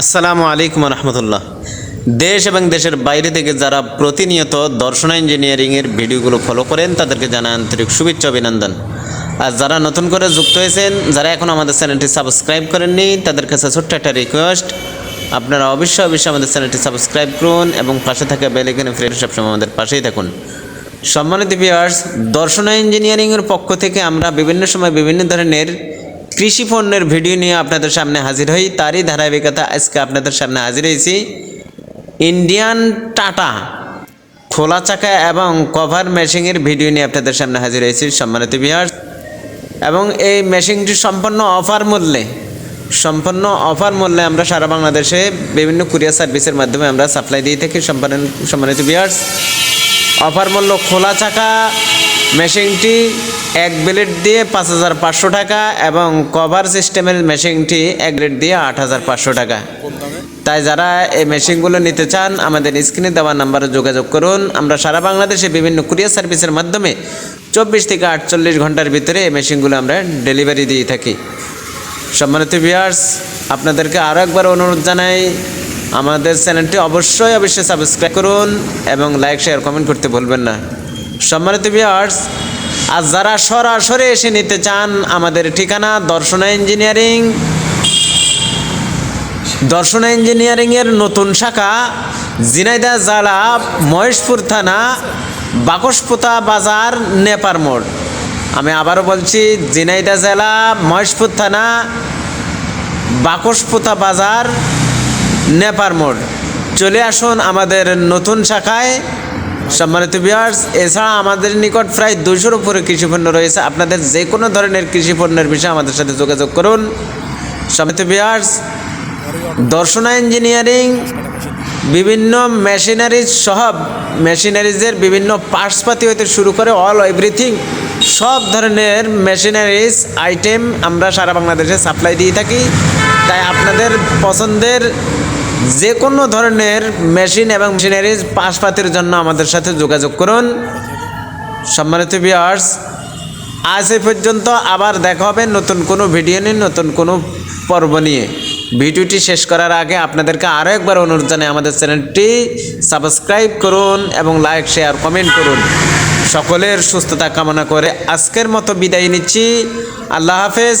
আসসালামু আলাইকুম রহমতুল্লাহ। দেশ এবং দেশের বাইরে থেকে যারা প্রতিনিয়ত দর্শন ইঞ্জিনিয়ারিংয়ের ভিডিওগুলো ফলো করেন, তাদেরকে জানাই আন্তরিক শুভেচ্ছা, অভিনন্দন। আর যারা নতুন করে যুক্ত হয়েছেন, যারা এখন আমাদের চ্যানেলটি সাবস্ক্রাইব করেননি, তাদের কাছে ছোট্ট একটা রিকোয়েস্ট আপনারা অবশ্যই অবশ্যই আমাদের চ্যানেলটি সাবস্ক্রাইব করুন এবং পাশে থাকা বেলাইকনে ফ্রেন্ড সবসময় আমাদের পাশেই থাকুন। সম্মানিত ভিউয়ার্স দর্শন ইঞ্জিনিয়ারিংয়ের পক্ষ থেকে আমরা বিভিন্ন সময় বিভিন্ন ধরনের কৃষি পণ্যের ভিডিও নিয়ে আপনাদের সামনে হাজির হই। তারই ধারাবাহিকতা আজকে আপনাদের সামনে হাজির হয়েছি। ইন্ডিয়ান টাটা খোলা চাকা এবং কভার মেশিংয়ের ভিডিও নিয়ে আপনাদের সামনে হাজির হয়েছি সম্মানিত ভিউয়ার্স এবং এই মেশিনটি সম্পূর্ণ অফার মূল্যে, সম্পূর্ণ অফার মূল্যে আমরা সারা বাংলাদেশে বিভিন্ন কুরিয়ার সার্ভিসের মাধ্যমে আমরা সাপ্লাই দিয়ে থাকি সম্মান সম্মানিত ভিউয়ার্স অফার মূল্য খোলা চাকা মেশিনটি এক ব্লেড দিয়ে পাঁচ হাজার পাঁচশো টাকা এবং কভার সিস্টেমের মেশিনটি এক ব্লেড দিয়ে আট হাজার পাঁচশো টাকা। তাই যারা এই মেশিনগুলো নিতে চান, আমাদের স্ক্রিনে দেওয়া নাম্বারে যোগাযোগ করুন। আমরা সারা বাংলাদেশে বিভিন্ন কুরিয়ার সার্ভিসের মাধ্যমে চব্বিশ থেকে আটচল্লিশ ঘণ্টার ভিতরে এই মেশিনগুলো আমরা ডেলিভারি দিয়ে থাকি। সম্মানিত ভিউয়ার্স আপনাদেরকে আরও একবার অনুরোধ জানাই আমাদের চ্যানেলটি অবশ্যই অবশ্যই সাবস্ক্রাইব করুন এবং লাইক শেয়ার কমেন্ট করতে ভুলবেন না। সম্মানিত ভিউয়ার্স আর যারা সরাসরি এসে নিতে চান, আমাদের ঠিকানা দর্শনা ইঞ্জিনিয়ারিং দর্শন ইঞ্জিনিয়ারিংয়ের নতুন শাখা জিনাইদা জালা, মহেশপুর থানা, বাকসপোতা বাজার, নেপার মোড়। আমি আবারও বলছি জিনাইদা জেলা, মহেশপুর থানা, বাকসপোতা বাজার নেপার মোড়। চলে আসুন আমাদের নতুন শাখায়। সম্মানিত বিয়ার্স এছাড়া আমাদের নিকট প্রায় দুশোর উপরে কৃষিপণ্য রয়েছে। আপনাদের যে কোনো ধরনের কৃষিপণ্যের বিষয়ে আমাদের সাথে যোগাযোগ করুন। সম্মানিত বিয়ার্স দর্শনা ইঞ্জিনিয়ারিং বিভিন্ন মেশিনারিজ সহ মেশিনারিজের বিভিন্ন পার্টসপাতি হতে শুরু করে অল এভরিথিং সব ধরনের মেশিনারিজ আইটেম আমরা সারা বাংলাদেশে সাপ্লাই দিয়ে থাকি। তাই আপনাদের পছন্দের যে কোনো ধরনের মেশিন এবং মেশিনারিজ পাশপাতির জন্য আমাদের সাথে যোগাযোগ করুন। সম্মানিত বিয়ার্স আজ এ পর্যন্ত আবার দেখা হবে নতুন কোনো ভিডিও নিয়ে, নতুন কোনো পর্ব নিয়ে। ভিডিওটি শেষ করার আগে আপনাদেরকে আরও একবার অনুরোধ জানাই আমাদের চ্যানেলটি সাবস্ক্রাইব করুন এবং লাইক শেয়ার কমেন্ট করুন। সকলের সুস্থতা কামনা করে আজকের মতো বিদায় নিচ্ছি। আল্লাহ হাফেজ।